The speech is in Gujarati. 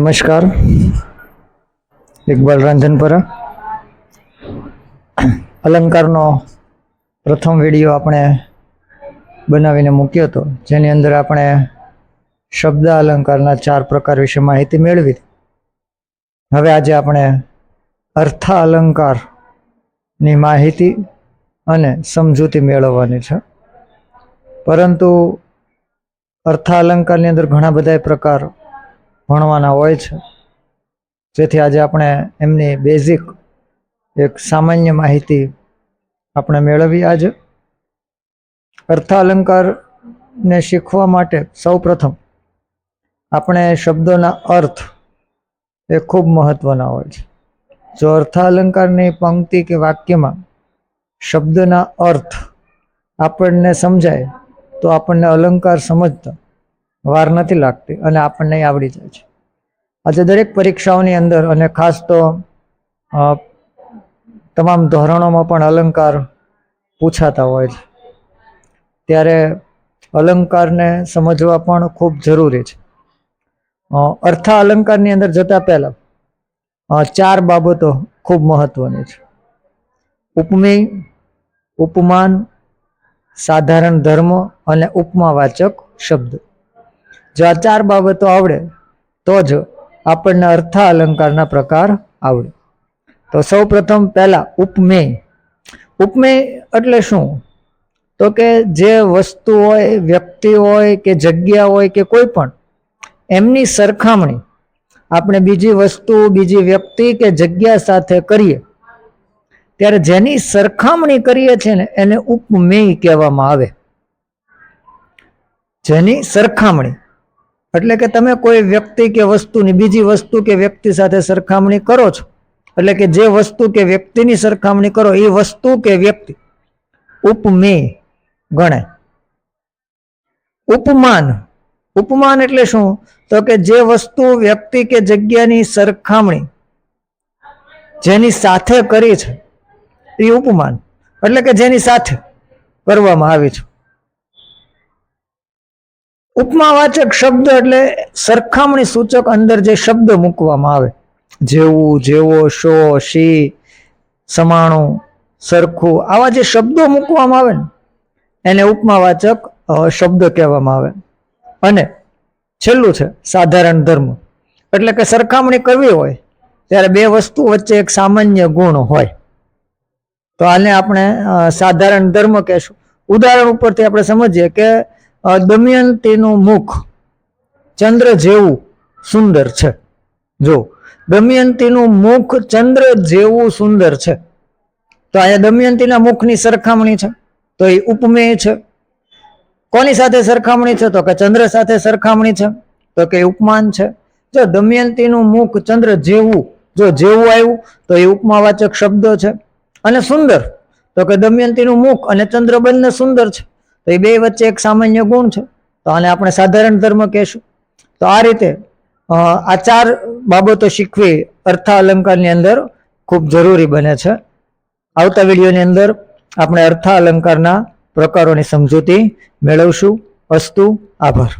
નમસ્કાર. ઇકબાલ રાંધનપરા. અલંકારનો પ્રથમ વીડિયો આપણે બનાવીને મૂક્યો હતો, જેની અંદર આપણે શબ્દ અલંકારના ચાર પ્રકાર વિશે માહિતી મેળવી. હવે આજે આપણે અર્થ અલંકારની માહિતી અને સમજૂતી મેળવવાની છે. પરંતુ અર્થ અલંકારની અંદર ઘણા બધા પ્રકાર ભણવાના હોય છે. જેથી આજે આપણે એમની બેઝિક એક સામાન્ય માહિતી આપણે મેળવી આજે. અર્થાલંકારને શીખવા માટે સૌ પ્રથમ આપણે શબ્દોના અર્થ એ ખૂબ મહત્વના હોય છે. જો અર્થાલંકારની પંક્તિ કે વાક્યમાં શબ્દના અર્થ આપણને સમજાય, તો આપણને અલંકાર સમજતા વાર નથી લાગતી અને આપણને આવડી જાય છે. આજે દરેક પરીક્ષાઓની અંદર અને ખાસ તો તમામ ધોરણોમાં પણ અલંકાર પૂછાતા હોય છે. ત્યારે અલંકારને સમજવા પણ ખૂબ જરૂરી છે. અર્થા અલંકારની અંદર જતા પહેલા ચાર બાબતો ખૂબ મહત્વની છે. ઉપમેય, ઉપમાન, સાધારણ ધર્મ અને ઉપમાવાચક શબ્દ. જો આ ચાર બાબતો આવડે, તો જ આપણને અર્થ અલંકારના પ્રકાર આવડે. તો સૌ પ્રથમ પહેલા ઉપમેય. ઉપમેય એટલે શું? તો કે જે વસ્તુ હોય, વ્યક્તિ હોય, કે જગ્યા હોય, કે કોઈ પણ, એમની સરખામણી આપણે બીજી વસ્તુ, બીજી વ્યક્તિ કે જગ્યા સાથે કરીએ. ત્યારે જેની સરખામણી કરીએ છીએ ને એને ઉપમેય કહેવામાં આવે. જેની સરખામણી. એટલે કે તમે કોઈ વ્યક્તિ કે વસ્તુની, બીજી વસ્તુ કે વ્યક્તિ સાથે સરખામણી કરો છો? એટલે કે જે વસ્તુ કે વ્યક્તિની સરખામણી કરો એ વસ્તુ કે વ્યક્તિ? ઉપમે ગણાય ઉપમાન. ઉપમાન એટલે શું? તો કે જે વસ્તુ વ્યક્તિ કે જગ્યાની સરખામણી જેની સાથે કરી છે એ ઉપમાન. એટલે કે જેની સાથે કરવામાં આવી છે. ઉપમાવાચક શબ્દ એટલે સરખામણી સૂચક અંદર જે શબ્દ મૂકવામાં આવે. જેવું, જેવો, શો, શી, સમાણું, સરખું, આવા જે શબ્દો મૂકવામાં આવે ને, એને ઉપમાવાચક શબ્દ કહેવામાં આવે. અને છેલ્લું છે, સાધારણ ધર્મ. એટલે કે સરખામણી કરવી હોય, ત્યારે બે વસ્તુ વચ્ચે એક સામાન્ય ગુણ હોય. તો આને આપણે સાધારણ ધર્મ કહેશું. ઉદાહરણ ઉપરથી આપણે સમજીએ કે દમયંતીનું મુખ ચંદ્ર જેવું સુંદર છે. જો દમયંતીનું મુખ ચંદ્ર જેવું સુંદર છે. તો અહીંયા દમયંતીના મુખની સરખામણી છે. તો એ ઉપમેય છે. કોની સાથે સરખામણી છે? તો કે ચંદ્ર સાથે સરખામણી છે. તો કે ઉપમાન છે. જો દમયંતીનું મુખ ચંદ્ર જેવું, જો જેવું આવ્યું, તો એ ઉપમાવાચક શબ્દ છે. અને સુંદર. તો કે દમયંતીનું મુખ અને ચંદ્ર બંને સુંદર છે. તો એ બે વચ્ચે એક સામાન્ય ગુણ છે. તો આને આપણે સાધારણ ધર્મ કહેશું. તો આ રીતે આ ચાર બાબતો શીખવી અર્થ અલંકારની અંદર ખૂબ જરૂરી બને છે. આવતા વિડીયોની અંદર આપણે અર્થ અલંકારના પ્રકારોની સમજૂતી મેળવશું. અસ્તુ, આભાર.